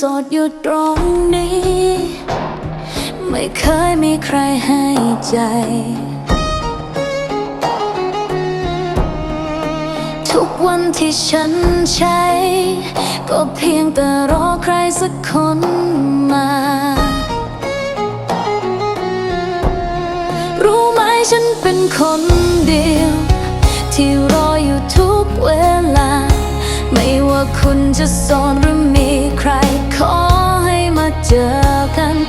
สดอยู่ตรงนี้ ไม่เคยมีใครให้ใจ ทุกวันที่ฉันใช้ ก็เพียงแต่รอใครสักคนมา รู้ไหมฉันเป็นคนเดียว ที่รออยู่ทุกเวลา ไม่ว่าคุณจะโสนหรือมีใคร ขอให้มาเจอกัน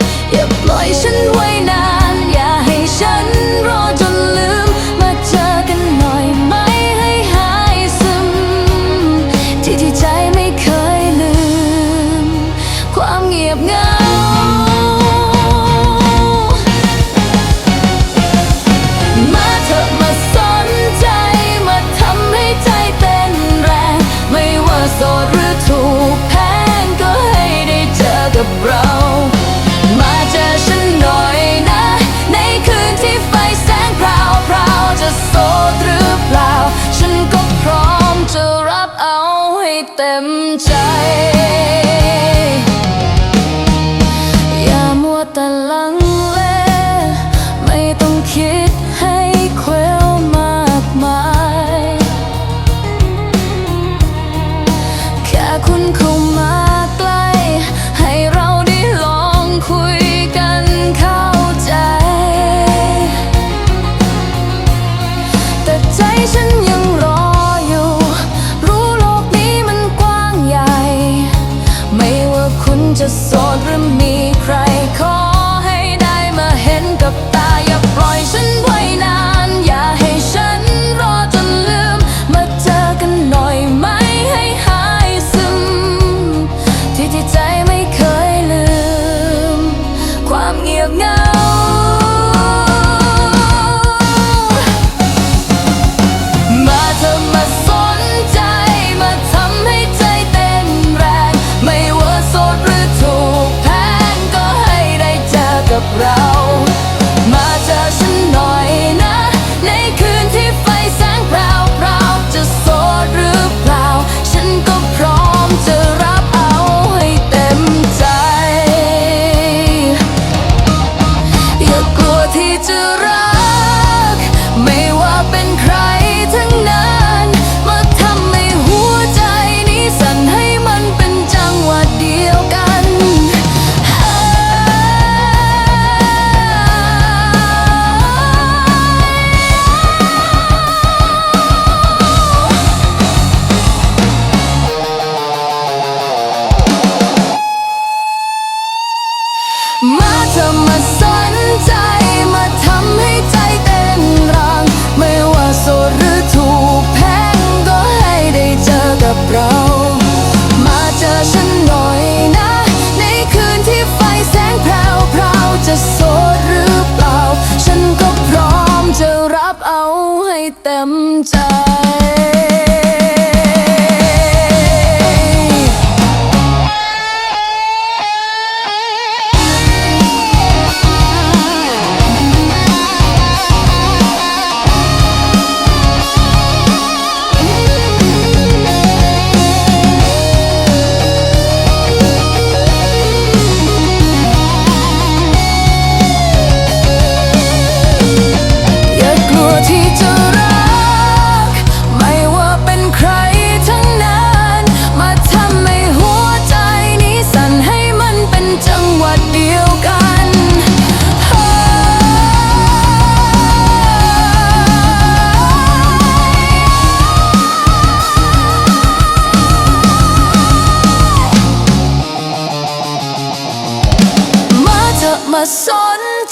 เต็มใจ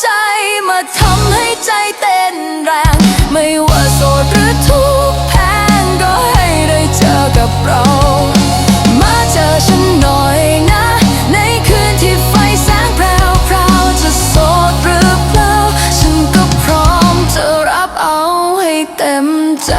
ใจมาทำให้ใจเต้นแรง ไม่ว่าโสดหรือทุกแพงก็ให้ได้เจอกับเรา มาเจอฉันหน่อยนะ ในคืนที่ไฟแสงแพรวพรวจะโสดหรือเปล่า ฉันก็พร้อมจะรับเอาให้เต็มใจ